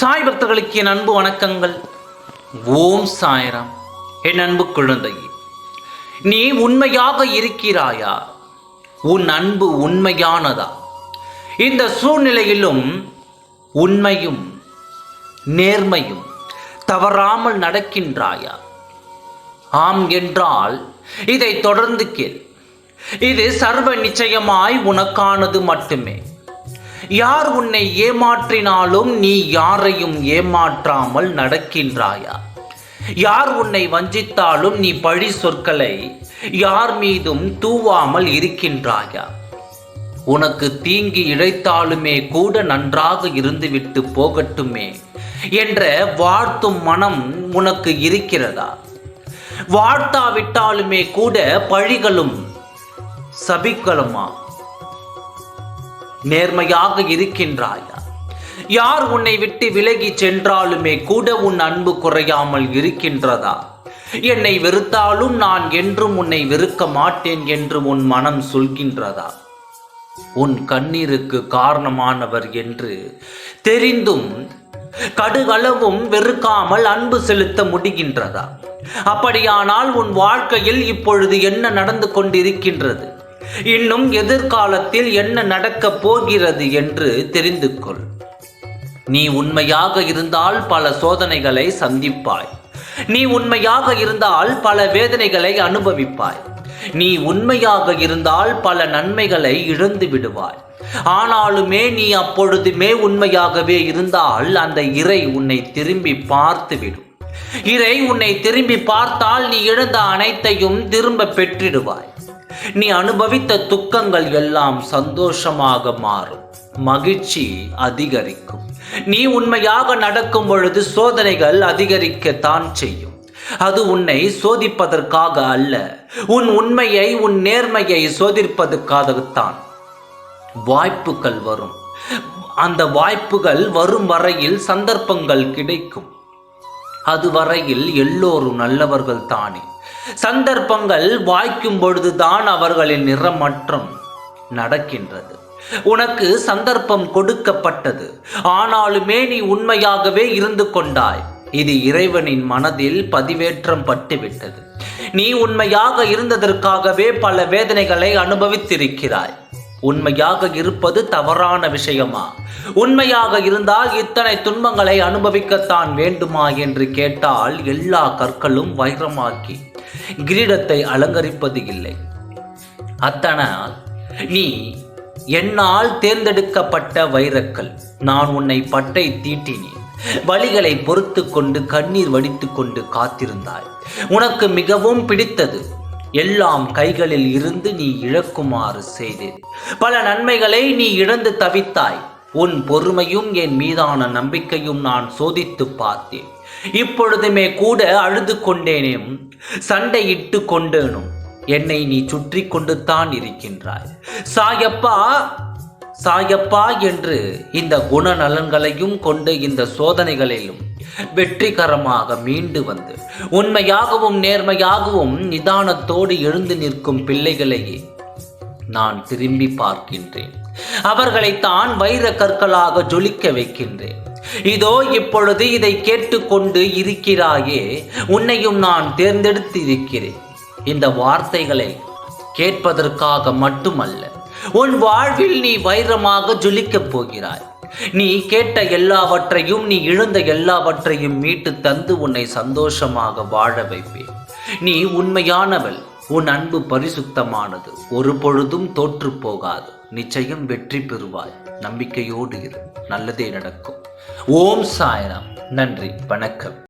சாய் பக்தர்களுக்கு என் அன்பு வணக்கங்கள். ஓம் சாயராம். என் அன்பு குழந்தை நீ உண்மையாக இருக்கிறாயா? உன் அன்பு உண்மையானதா? இந்த சூழ்நிலையிலும் உண்மையும் நேர்மையும் தவறாமல் நடக்கின்றாயா? ஆம் என்றால் இதை தொடர்ந்து கேள். இது சர்வ நிச்சயமாய் உனக்கானது மட்டுமே. யார் உன்னை ஏமாற்றினாலும் நீ யாரையும் ஏமாற்றாமல் நடக்கின்றாயா? யார் உன்னை வஞ்சித்தாலும் நீ பழி சொற்களை யார் மீதும் தூவாமல் இருக்கின்றாயா? உனக்கு தீங்கி இழைத்தாலுமே கூட நன்றாக இருந்துவிட்டு போகட்டுமே என்ற வாழ்த்தும் மனம் உனக்கு இருக்கிறதா? வாழ்த்தாவிட்டாலுமே கூட பழிகளும் சபிக்கலுமா? நேர்மையாக இருக்கின்றாயா. யார் உன்னை விட்டு விலகி சென்றாலுமே கூட உன் அன்பு குறையாமல் இருக்கின்றதா? என்னை வெறுத்தாலும் நான் என்றும் உன்னை வெறுக்க மாட்டேன் என்று உன் மனம் சொல்கின்றதா? உன் கண்ணீருக்கு காரணமானவர் என்று தெரிந்தும் கடுகளவும் வெறுக்காமல் அன்பு செலுத்த முடிகின்றதா? அப்படியானால் உன் வாழ்க்கையில் இப்பொழுது என்ன நடந்து கொண்டிருக்கின்றது? இன்னும் எதிர்காலத்தில் என்ன நடக்கப் போகிறது என்று தெரிந்து கொள் நீ உண்மையாக இருந்தால் பல சோதனைகளை சந்திப்பாய். நீ உண்மையாக இருந்தால் பல வேதனைகளை அனுபவிப்பாய். நீ உண்மையாக இருந்தால் பல நன்மைகளை இழந்து விடுவாய். ஆனாலுமே நீ அப்பொழுதுமே உண்மையாகவே இருந்தால் அந்த இறை உன்னை திரும்பி பார்த்துவிடும். இறை உன்னை திரும்பி பார்த்தால் நீ இழந்த அனைத்தையும் திரும்ப பெற்றிடுவாய். நீ அனுபவித்த துக்கங்கள் எல்லாம் சந்தோஷமாக மாறும். மகிழ்ச்சி அதிகரிக்கும். நீ உண்மையாக நடக்கும் பொழுது சோதனைகள் அதிகரிக்கத்தான் செய்யும். அது உன்னை சோதிப்பதற்காக அல்ல உன் உண்மையை உன் நேர்மையை சோதிப்பதற்காகத்தான். வாய்ப்புகள் வரும். அந்த வாய்ப்புகள் வரும் வரையில் சந்தர்ப்பங்கள் கிடைக்கும். அதுவரையில் எல்லோரும் நல்லவர்கள் தானே. சந்தர்ப்பங்கள் வாய்க்கும் பொழுதுதான் அவர்களின் நிறமற்றம் நடக்கின்றது. உனக்கு சந்தர்ப்பம் கொடுக்கப்பட்டது. ஆனாலுமே நீ உண்மையாகவே இருந்து கொண்டாய். இது இறைவனின் மனதில் பதிவேற்றம் பட்டுவிட்டது. நீ உண்மையாக இருந்ததற்காகவே பல வேதனைகளை அனுபவித்திருக்கிறாய். உண்மையாக இருப்பது தவறான விஷயமா? உண்மையாக இருந்தால் இத்தனை துன்பங்களை அனுபவிக்கத்தான் வேண்டுமா என்று கேட்டால் எல்லா கற்களும் வைரமாக்கி கிரீடத்தை அலங்கரிப்பது இல்லை. அத்தனால் நீ என்னால் தேர்ந்தெடுக்கப்பட்ட வைரக்கல். நான் உன்னை பட்டை தீட்டினேன். வழிகளை பொறுத்து கொண்டு கண்ணீர் வடித்து கொண்டு காத்திருந்தாய். உனக்கு மிகவும் பிடித்தது எல்லாம் கைகளில் இருந்து நீ இழக்குமாறு செய்தேன். பல நன்மைகளை நீ இழந்து தவித்தாய். உன் பொறுமையும் என் மீதான நம்பிக்கையும் நான் சோதித்து பார்த்தேன். இப்பொழுதுமே கூட அழுது கொண்டேனேம் சண்டையிட்டு கொண்டேனும். என்னை நீ சுற்றி கொண்டு தான் இருக்கின்றாய். சாயப்பா சாயப்பா என்று இந்த குணநலன்களையும் கொண்டு இந்த சோதனைகளிலும் வெற்றிகரமாக மீண்டு வந்து உண்மையாகவும் நேர்மையாகவும் நிதானத்தோடு எழுந்து நிற்கும் பிள்ளைகளையே நான் திரும்பி பார்க்கின்றேன். அவர்களைத்தான் வைர கற்களாக ஜொலிக்க வைக்கின்றேன். இதோ இப்பொழுது இதை கேட்டுக்கொண்டு இருக்கிறாயே உன்னையும் நான் தேர்ந்தெடுத்து இருக்கிறேன் இந்த வார்த்தைகளை கேட்பதற்காக மட்டுமல்ல உன் வாழ்வில் நீ வைரமாக ஜொலிக்கப் போகிறாய். நீ கேட்ட எல்லாவற்றையும் நீ இழந்த எல்லாவற்றையும் மீட்டு தந்து உன்னை சந்தோஷமாக வாழ வைப்பேன். நீ உண்மையானவள் உன் அன்பு பரிசுத்தமானது. ஒரு பொழுதும் தோற்று போகாது. நிச்சயம் வெற்றி பெறுவாய். நம்பிக்கையோடு இரு. நல்லதே நடக்கும். ஓம் சாயனம் நன்றி. வணக்கம்.